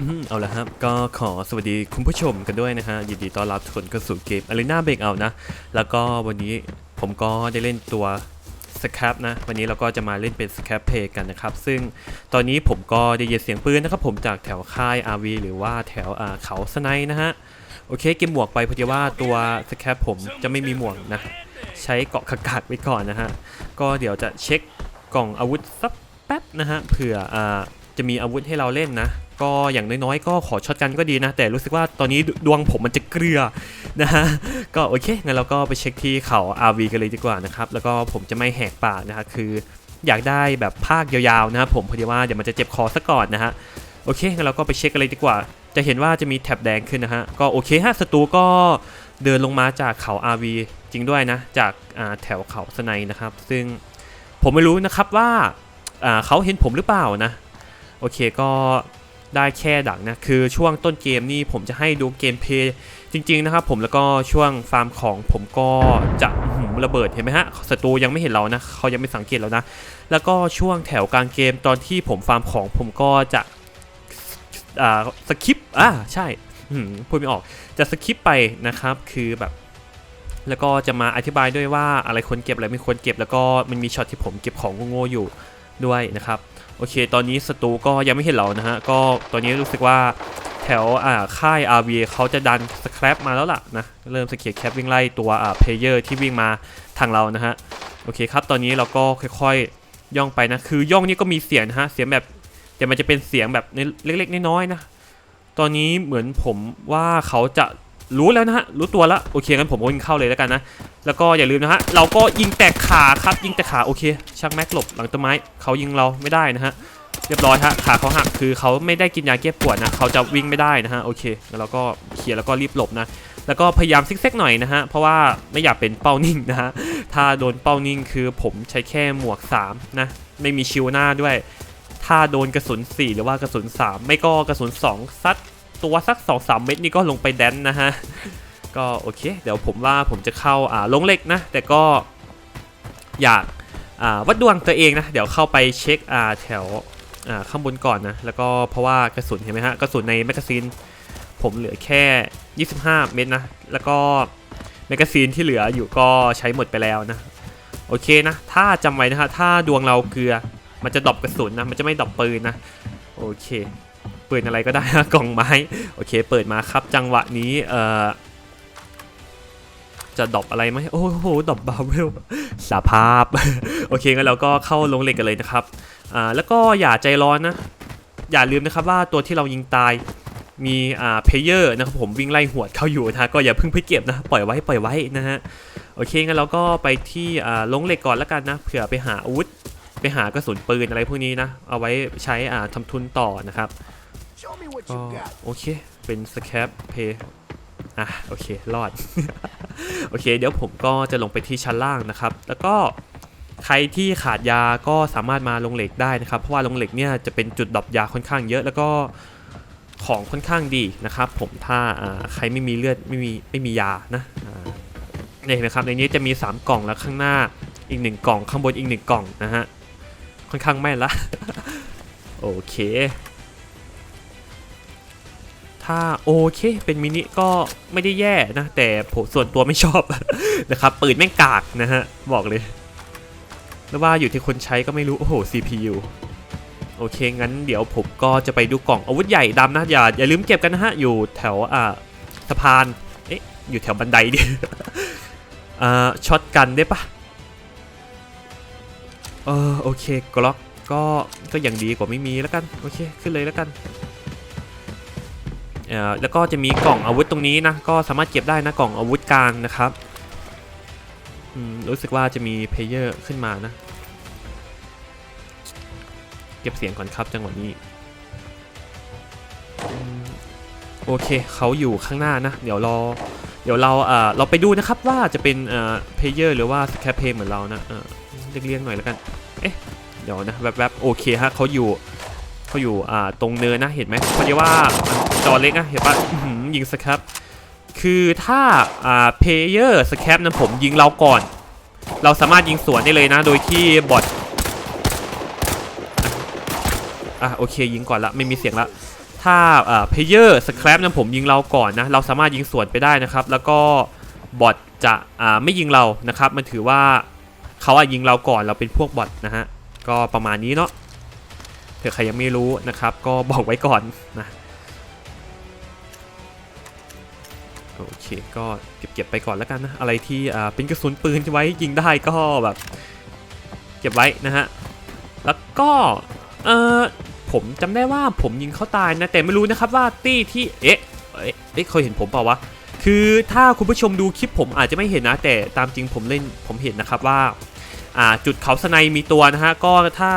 อืมเอาละครับ ก็ขอสวัสดีคุณผู้ชมกันด้วยนะฮะ ยินดีต้อนรับทุกคนเข้าสู่เกม Arena b r e a k o u t นะ แล้วก็วันนี้ผมก็ได้เล่นตัวสครับนะ วันนี้เราก็จะมาเล่นเป็นสครับเพย์กันนะครับ ซึ่งตอนนี้ผมก็ได้ยินเสียงปืนนะครับ ผมจากแถวค่าย RV หรือว่าแถวอ่าเขาสไนนะฮะ โอเค เก็บหมวกไปเพราะว่าตัวสครับผมจะไม่มีหมวกนะ ใช้เกาะขากาดไว้ก่อนนะฮะ ก็เดี๋ยวจะเช็คกล่องอาวุธสักแป๊บนะฮะ เผื่ออ จะมีอาวุธให้เราเล่นนะ ก็อย่างน้อยๆ ก็ขอช็อตกันก็ดีนะ แต่รู้สึกว่าตอนนี้ดวงผมมันจะเกลือนะฮะก็โอเคงั้นเราก็ไปเช็คที่เขา RV กันเลยดีกว่านะครับแล้วก็ผมจะไม่แหกปากนะฮะคืออยากได้แบบภาคยาวๆนะครับผมเพราะว่าเดี๋ยวมันจะเจ็บคอซะก่อนนะฮะโอเคงั้นเราก็ไปเช็คกันเลยดีกว่า จะเห็นว่าจะมีแท็บแดงขึ้นนะฮะก็โอเคฮะศัตรูก็เดินลงมาจากเขา RV จริงด้วยนะ จากแถวเขาสไนนะครับ ซึ่งผมไม่รู้นะครับว่าเขาเห็นผมหรือเปล่านะ โอเคก็ได้แค่ดักนะ คือช่วงต้นเกมนี่ผมจะให้ดูเกมเพย์จริง ๆ นะครับผมแล้วก็ช่วงฟาร์มของผมก็จะระเบิดเห็นไหมฮะศัตรูยังไม่เห็นเรานะเขายังไม่สังเกตเรานะ แล้วก็ช่วงแถวกลางเกมตอนที่ผมฟาร์มของผมก็จะอ่าสคิปอ่าใช่พูดไม่ออกจะสคิปไปนะครับคือแบบ แล้วก็จะมาอธิบายด้วยว่าอะไรควรเก็บอะไรไม่ควรเก็บแล้วก็มันมีช็อตที่ผมเก็บของโง่ๆอยู่ด้วยนะครับ โอเค ตอนนี้ศัตรูก็ยังไม่เห็นเรานะฮะ ก็ตอนนี้รู้สึกว่าแถวอ่าค่าย RV เขาจะดันสแครปมาแล้วล่ะนะ เริ่มสเกียแคปวิ่งไล่ตัวอ่าเพลเยอร์ที่วิ่งมาทางเรานะฮะ โอเคครับ ตอนนี้เราก็ค่อยๆย่องไปนะ คือย่องนี่ก็มีเสียงนะฮะ เสียงแบบแต่มันจะเป็นเสียงแบบเล็กๆน้อยๆนะ ตอนนี้เหมือนผมว่าเขาจะ รู้แล้วนะฮะ รู้ตัวแล้ว โอเคงั้นผมก็ยิงเข้าเลยแล้วกันนะ แล้วก็อย่าลืมนะฮะ เราก็ยิงแตกขาครับ ยิงแตกขาโอเค ชักแม็กหลบหลังต้นไม้ เขายิงเราไม่ได้นะฮะ เรียบร้อยฮะ ขาเขาหัก คือเขาไม่ได้กินยาแก้ปวดนะ เขาจะวิ่งไม่ได้นะฮะ โอเคงั้นเราก็เคลียร์แล้วก็รีบหลบนะ แล้วก็พยายามซิกแซกหน่อยนะฮะ เพราะว่าไม่อยากเป็นเป้านิ่งนะฮะ ถ้าโดนเป้านิ่งคือผมใช้แค่หมวก3นะ ไม่มีชิวหน้าด้วย ถ้าโดนกระสุน 4 หรือว่ากระสุน 3 ไม่ก็กระสุน 2 ซัด ตัวสัก 2-3 เม็ดนี่ก็ลงไปแดนนะฮะ ก็โอเค เดี๋ยวผมว่าผมจะเข้าอ่าลงเหล็กนะ แต่ก็อยากอ่าวัดดวงตัวเองนะ เดี๋ยวเข้าไปเช็คอ่าแถวอ่าข้างบนก่อนนะ แล้วก็เพราะว่ากระสุนเห็นไหมฮะ กระสุนในแมกกาซีนผมเหลือแค่ 25 เม็ดนะ แล้วก็แมกกาซีนที่เหลืออยู่ก็ใช้หมดไปแล้วนะ โอเคนะ ถ้าจำไว้นะฮะ ถ้าดวงเราเกลือ มันจะดรอปกระสุนนะ มันจะไม่ดรอปปืนนะ โอเค ปืนอะไรก็ได้นะกล่องไม้ โอเค เปิดมาครับจังหวะนี้เอ่อจะดอปอะไรไหมโอ้โหดอปบาเวลสาภาพ โอเคงั้นเราก็เข้าลงเหล็กกันเลยนะครับอ่าแล้วก็อย่าใจร้อนนะ อย่าลืมนะครับว่าตัวที่เรายิงตายมีอ่าเพลเยอร์นะครับผมวิ่งไล่หวดเข้าอยู่นะก็อย่าเพิ่งไปเก็บนะปล่อยไว้ปล่อยไว้นะฮะโอเคงั้นเราก็ไปที่อ่าลงเหล็กก่อนแล้วกันนะเผื่อไปหาอาวุธไปหากระสุนปืนอะไรพวกนี้นะเอาไว้ใช้อ่าทำทุนต่อนะครับ ก็ you got. โอเค เป็นสแคปเพย์อะโอเครอด โอเค เดี๋ยวผมก็จะลงไปที่ชั้นล่างนะครับ แล้วก็ใครที่ขาดยาก็สามารถมาลงเหล็กได้นะครับ เพราะว่าลงเหล็กเนี่ยจะเป็นจุดดรอปยาค่อนข้างเยอะ แล้วก็ของค่อนข้างดีนะครับ ผมถ้าอ่าใครไม่มีเลือดไม่มีไม่มียานะอ่าเนี่ยเห็นไหมครับในนี้จะมี 3 กล่องแล้วข้างหน้าอีก 1 กล่องข้างบนอีก 1 กล่องนะฮะค่อนข้างแม่นละ โอเค ถ้าโอเคเป็นมินิก็ไม่ได้แย่นะ แต่ผมส่วนตัวไม่ชอบ นะครับปืนแม่งกากนะฮะ บอกเลย แล้วว่าอยู่ที่คนใช้ก็ไม่รู้ โอ้โห CPU โอเค งั้นเดี๋ยวผมก็จะไปดูกล่องอาวุธใหญ่ดำนะ อย่าอย่าลืมเก็บกันนะฮะ อยู่แถวอ่าสะพาน เอ๊ะ อยู่แถวบันไดดิอ่าช็อตกันได้ปะเออโอเคกล็อกก็ก็อยังดีกว่าไม่มีแล้วกัน โอเค ขึ้นเลยแล้วกัน แล้วก็จะมีกล่องอาวุธตรงนี้นะ ก็สามารถเก็บได้นะกล่องอาวุธกลางนะครับรู้สึกว่าจะมีเพลเยอร์ขึ้นมานะ เก็บเสียงก่อนครับจังหวะนี้ โอเคเขาอยู่ข้างหน้านะ เดี๋ยวรอ เดี๋ยวเราเออเราไปดูนะครับว่าจะเป็นเออเพลเยอร์หรือว่าสแคปเพลเหมือนเรานะเออเรียกๆหน่อยแล้วกัน เอ๊ะ เดี๋ยวนะแวบๆโอเคฮะเขาอยู่เขาอยู่อ่าตรงเนินนะเห็นไหมพอดีว่ามัน จอเล็กนะเห็นปะอื้อหือยิงสครับ คือถ้าอ่าเพเยอร์สแคปนะผมยิงเราก่อน เราสามารถยิงสวนได้เลยนะ โดยที่บอทอะโอเคยิงก่อนละไม่มีเสียงละถ้าเพลเยอร์สครปนะผมยิงเราก่อนนะเราสามารถยิงสวนไปได้นะครับ แล้วก็บอทจะอ่าไม่ยิงเรานะครับ มันถือว่าเขาอะยิงเราก่อนเราเป็นพวกบอทนะฮะก็ประมาณนี้เนาะเผื่อใครยังไม่รู้นะครับ ก็บอกไว้ก่อนนะ โอเคก็เก็บเก็บไปก่อนแล้วกันนะ อะไรที่เป็นกระสุนปืนไว้ยิงได้ก็แบบเก็บไว้นะฮะ แล้วก็เออผมจำได้ว่าผมยิงเขาตายนะ แต่ไม่รู้นะครับว่าตี้ที่เอ๊ะเอ๊ะเอ๊ะเคยเห็นผมเปล่าวะคือถ้าคุณผู้ชมดูคลิปผมอาจจะไม่เห็นนะ แต่ตามจริงผมเล่นผมเห็นนะครับว่าอ่าจุดเขาสไนมีตัวนะฮะก็ถ้า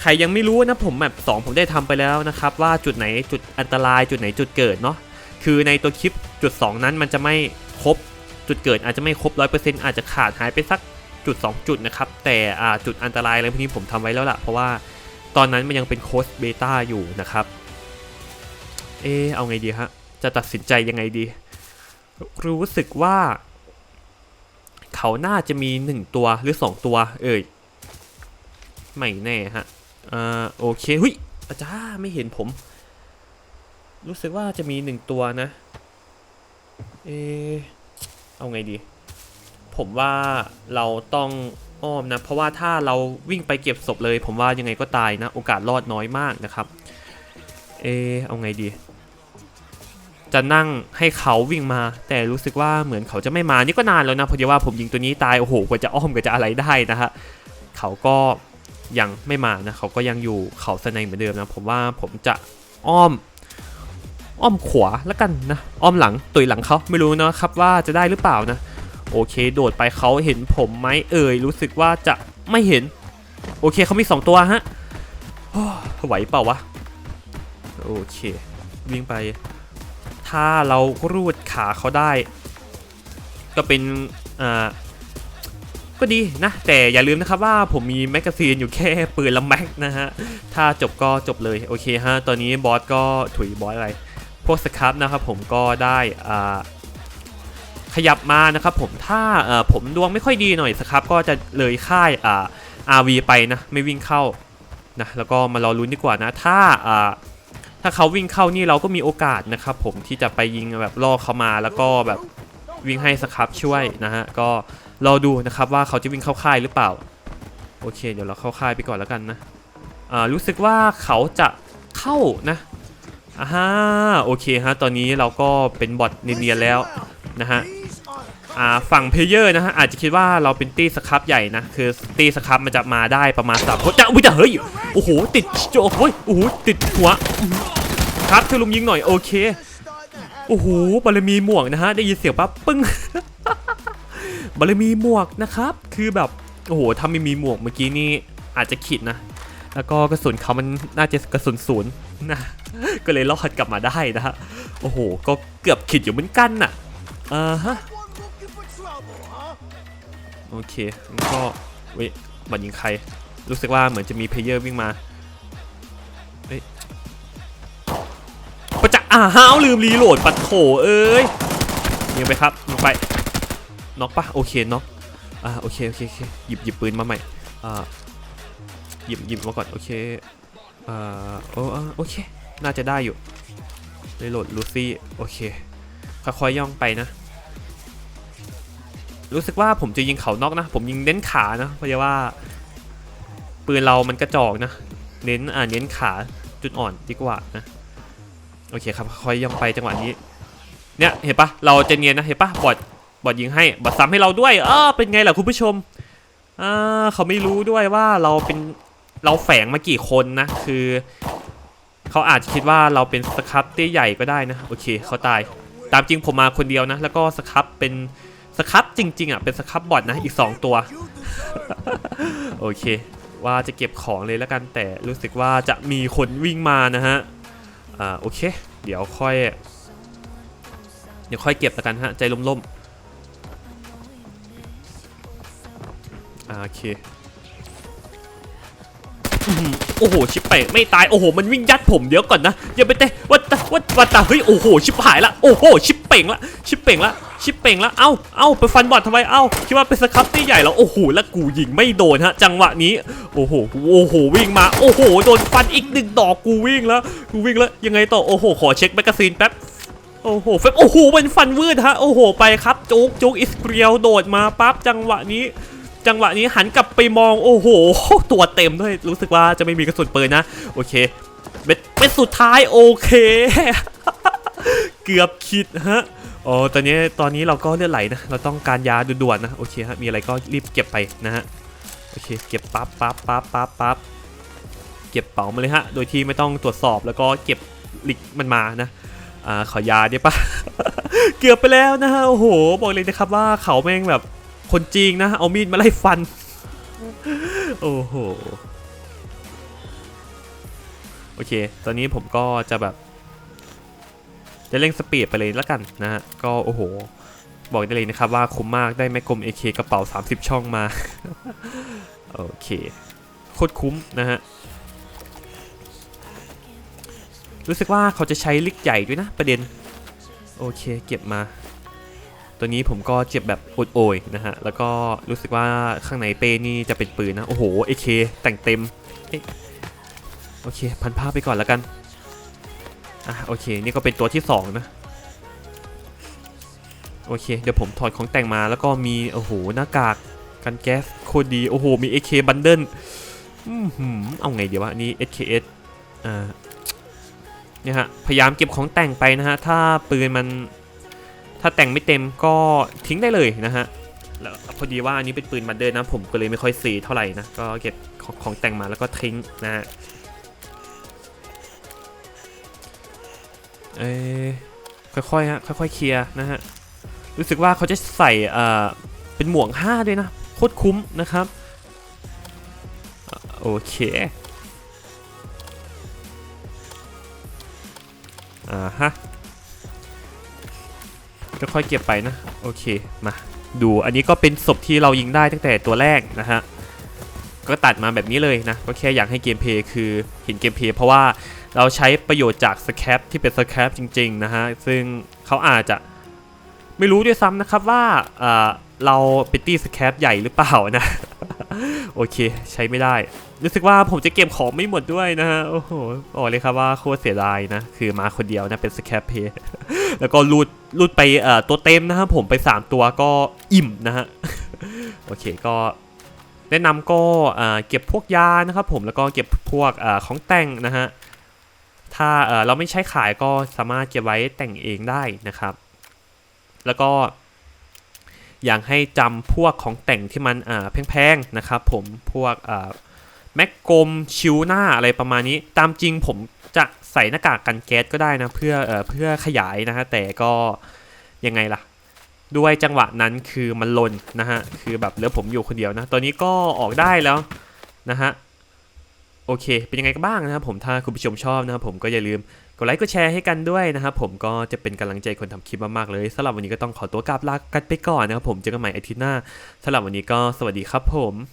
ใครยังไม่รู้นะผมแบบ2ผมได้ทำไปแล้วนะครับว่าจุดไหนจุดอันตรายจุดไหนจุดเกิดเนาะ คือในตัวคลิปจุด 2 นั้นมันจะไม่ครบจุดเกิดอาจจะไม่ครบ 100%อาจจะขาดหายไปสักจุด 2 จุดนะครับ แต่จุดอันตรายอะไรพวกนี้ผมทำไว้แล้วล่ะ เพราะว่าตอนนั้นมันยังเป็นโค้ดเบต้าอยู่นะครับ เออเอาไงดีฮะ จะตัดสินใจยังไงดี รู้สึกว่า เขาน่าจะมี 1 ตัวหรือ 2 ตัว เอ่ยไม่แน่ฮะอ่าโอเค หุยอาจารย์ไม่เห็นผม รู้สึกว่าจะมีหนึ่งตัวนะ เอเอาไงดี ผมว่าเราต้องอ้อมนะ เพราะว่าถ้าเราวิ่งไปเก็บศพเลย ผมว่ายังไงก็ตายนะ โอกาสรอดน้อยมากนะครับ เอเอาไงดี จะนั่งให้เขาวิ่งมา แต่รู้สึกว่าเหมือนเขาจะไม่มา นี่ก็นานแล้วนะเพราะว่าผมยิงตัวนี้ตาย โอ้โห กว่าจะอ้อมกว่าจะอะไรได้นะฮะ เขาก็ยังไม่มานะ เขาก็ยังอยู่เขาสไนเหมือนเดิมนะ ผมว่าผมจะอ้อม อ้อมขวาแล้วกันนะ อ้อมหลังตุยหลังเขาไม่รู้นะครับว่าจะได้หรือเปล่านะ โอเค โดดไปเขาเห็นผมไหมเอ่ยรู้สึกว่าจะไม่เห็น โอเคเขามี 2 ตัวฮะโอ้ไหวเปล่าวะ โอเค วิ่งไป ถ้าเรารูดขาเขาได้ ก็เป็นอ่าก็ดีนะ แต่อย่าลืมนะครับว่าผมมีแมกกาซีนอยู่แค่ปืนละแม็กนะฮะ ถ้าจบก็จบเลย โอเคฮะ ตอนนี้บอสก็ถุยบอสอะไร พวกสครับนะครับผมก็ได้อ่าขยับมานะครับผมถ้าเอ่อผมดวงไม่ค่อยดีหน่อยสครับก็จะเลยค่ายอ่า RV ไปนะไม่วิ่งเข้านะแล้วก็มารอลุ้นดีกว่านะถ้าอ่าถ้าเขาวิ่งเข้านี่เราก็มีโอกาสนะครับผมที่จะไปยิงแบบล่อเขามาแล้วก็แบบวิ่งให้สครับช่วยนะฮะก็รอดูนะครับว่าเขาจะวิ่งเข้าค่ายหรือเปล่าโอเค เดี๋ยวเราเข้าค่ายไปก่อนแล้วกันนะอ่ารู้สึกว่าเขาจะเข้านะ อ่าฮะโอเคฮะ ตอนนี้เราก็เป็นบอทเนียนๆแล้วนะฮะอ่าฝั่งเพลเยอร์นะฮะอาจจะคิดว่าเราเป็นตีสครับใหญ่นะ คือตีสครับมันจะมาได้ประมาณสามคนจะอุ้ยจะเฮ้ยโอ้โหติดโจโอ้ยโอ้โหติดหัวครับเธอลุมยิงหน่อยโอเคโอ้โหบารมีหมวกนะฮะได้ยินเสียงปั๊บปึ้งบารมีหมวกนะครับ คือแบบโอ้โหถ้าไม่มีหมวกเมื่อกี้นี่อาจจะขิดนะ แล้วก็กระสุนเขามันน่าจะกระสุนศูนย์นะก็เลยรอดกลับมาได้นะฮะโอ้โห ก็เกือบขิดอยู่เหมือนกันน่ะอ่าฮะโอเคก็เว้ยบอลยิงใคร รู้สึกว่าเหมือนจะมีเพลเยอร์วิ่งมาเฮ้ยประจักษ์อ้าวลืมรีโหลดปัดโถเอ้ยยิงไปครับยิงไปน็อกปะโอเคน็อกอ่าโอเคโอเคโอเคหยิบหยิบปืนมาใหม่อ่า หยิบหยิบมาก่อน โอเคอ่าโอ้อ่าโอเค น่าจะได้อยู่รีโหลดลูซี่ โอเค ค่อยๆย่องไปนะ รู้สึกว่าผมจะยิงเขานอกนะ ผมยิงเน้นขานะ เพราะว่า ปืนเรามันกระจอกนะ เน้นอ่าเน้นขาจุดอ่อนดีกว่านะ โอเคครับ ค่อยย่องไปจังหวะนี้ เนี่ย เห็นปะเราจะเนียนนะ เห็นปะบอดบอดยิงให้บอดซ้ำให้เราด้วยเออเป็นไงล่ะคุณผู้ชมอ่าเขาไม่รู้ด้วยว่าเราเป็น เราแฝงมากี่คนนะ คือเขาอาจจะคิดว่าเราเป็นสครับตี้ใหญ่ก็ได้นะ โอเคเขาตาย ตามจริงผมมาคนเดียวนะ แล้วก็สครับเป็นสครับจริง ๆอะเป็นสครับบอทนะอีก 2 ตัว โอเค ว่าจะเก็บของเลยแล้วกันแต่รู้สึกว่าจะมีคนวิ่งมานะฮะอ่าโอเค เดี๋ยวค่อย เดี๋ยวค่อยเก็บแล้วกันฮะใจล่มๆโอเค โอ้โหชิปเปะไม่ตายโอ้โหมันวิ่งยัดผมเดี๋ยวก่อนนะอย่าไปเตะวัดตะวัดวัดตะเฮ้ยโอ้โหชิปหายละโอ้โหชิปเป่งละชิปเป่งละชิปเป่งล้วเอ้าเอ้าไปฟันบอดทำไมเอ้าคิดว่าเป็นสครับที่ใหญ่เหรอโอ้โหแล้วกูยิงไม่โดนฮะ จังหวะนี้โอ้โหโอ้โหวิ่งมาโอ้โหโดนฟันอีกหนึ่งดอกกูวิ่งแล้วกูวิ่งแล้วยังไงต่อโอ้โหขอเช็คแมกกาซีนแป๊บโอ้โหเฟบโอ้โหเป็นฟันวืดฮะโอ้โหไปครับจุกจุกอิสเกรียวโดดมาปั๊บจังหวะนี้ จังหวะนี้หันกลับไปมองโอ้โห ตัวเต็มด้วยรู้สึกว่าจะไม่มีกระสุนปืนนะ โอเคเป็นเป็นสุดท้ายโอเค เกือบคิดฮะอ๋อตอนนี้ตอนนี้เราก็เลือดไหลนะ เราต้องการยาด่วนๆนะ โอเคฮะ มีอะไรก็รีบเก็บไปนะฮะ โอเค เก็บปั๊บปั๊บปั๊บปั๊บปั๊บเก็บเป๋ามาเลยฮะ โดยที่ไม่ต้องตรวจสอบแล้วก็เก็บลิกมันมานะ อ่า ขอยาได้ปะ เกือบไปแล้วนะฮะ โอ้โห บอกเลยนะครับว่าเขาแม่งแบบ คนจริงนะ เอามีดมาไล่ฟัน โอ้โห โอเค ตอนนี้ผมก็จะแบบ จะเร่งสปีดไปเลยแล้วกันนะฮะ ก็โอ้โห บอกได้เลยนะครับว่าคุ้มมากได้แมกกลม AK กระเป๋า 30 ช่องมา โอเค โคตรคุ้มนะฮะรู้สึกว่าเขาจะใช้ลิกใหญ่ด้วยนะประเด็น โอเค เก็บมา ตัวนี้ผมก็เจ็บแบบอดโอยนะฮะ แล้วก็รู้สึกว่าข้างในเป้นี่จะเป็นปืนนะ โอ้โห AK แต่งเต็มเอ๊ะโอเค พันผ้าไปก่อนแล้วกัน อะโอเค นี่ก็เป็นตัวที่ 2 นะ โอเค เดี๋ยวผมถอดของแต่งมาแล้วก็มี โอ้โห หน้ากากกันแก๊สโคตรดี โอ้โห มี AK บันเดิลอืมเอาไงเดี๋ยววะนี่ SKS อ่าเนี่ยฮะ พยายามเก็บของแต่งไปนะฮะ ถ้าปืนมัน ถ้าแต่งไม่เต็มก็ทิ้งได้เลยนะฮะแล้วพอดีว่าอันนี้เป็นปืนบันเดิลนะผมก็เลยไม่ค่อยซีเท่าไหร่นะ ก็เก็บของของแต่งมาแล้วก็ทิ้งนะฮะเอ้ค่อยๆฮะค่อยๆเคลียร์นะฮะรู้สึกว่าเขาจะใส่เอ่อเป็นหมวก5ด้วยนะโคตรคุ้มนะครับโอเคอ่าฮะ ค่อยเก็บไปนะ โอเค มา ดูอันนี้ก็เป็นศพที่เรายิงได้ตั้งแต่ตัวแรกนะฮะ ก็ตัดมาแบบนี้เลยนะ ก็แค่อยากให้เกมเพย์คือเห็นเกมเพย์เพราะว่าเราใช้ประโยชน์จากสแคปที่เป็นสแคปจริง ๆ นะฮะ ซึ่งเขาอาจจะไม่รู้ด้วยซ้ำนะครับว่าเอ่อเราเป็นตี้สแคปใหญ่หรือเปล่านะ โอเค ใช้ไม่ได้ รู้สึกว่าผมจะเก็บของไม่หมดด้วยนะฮะ โอ้โหบอกเลยครับว่าโคตรเสียดายนะ คือมาคนเดียวนะเป็นสแคปเพย์แล้วก็รูดรูดไปเอ่อตัวเต็มนะครับผมไป 3 ตัวก็อิ่มนะฮะ โอเคก็แนะนำก็เอ่อเก็บพวกยานะครับผมแล้วก็เก็บพวกเออของแต่งนะฮะ ถ้าเอ่อเราไม่ใช้ขายก็สามารถเก็บไว้แต่งเองได้นะครับ แล้วก็ อยากให้จำพวกของแต่งที่มันแพงๆนะครับผมพวกแม็กกลมชิวหน้าอะไรประมาณนี้ ตามจริงผมจะใส่หน้ากากกันแก๊สก็ได้นะเพื่อเอเพื่อขยายนะฮะแต่ก็ยังไงล่ะ ด้วยจังหวะนั้นคือมันลนนะฮะคือแบบเหลือผมอยู่คนเดียวนะ ตอนนี้ก็ออกได้แล้วนะฮะโอเค เป็นยังไงกันบ้างนะครับผมถ้าคุณผู้ชมชอบนะครับผมก็อย่าลืม กดไลค์กดแชร์ให้กันด้วยนะครับผมก็จะเป็นกำลังใจคนทำคลิปมากๆเลยสำหรับวันนี้ก็ต้องขอตัวกลับลากันไปก่อนนะครับผมเจอกันใหม่อาทิตย์หน้าสำหรับวันนี้ก็สวัสดีครับผม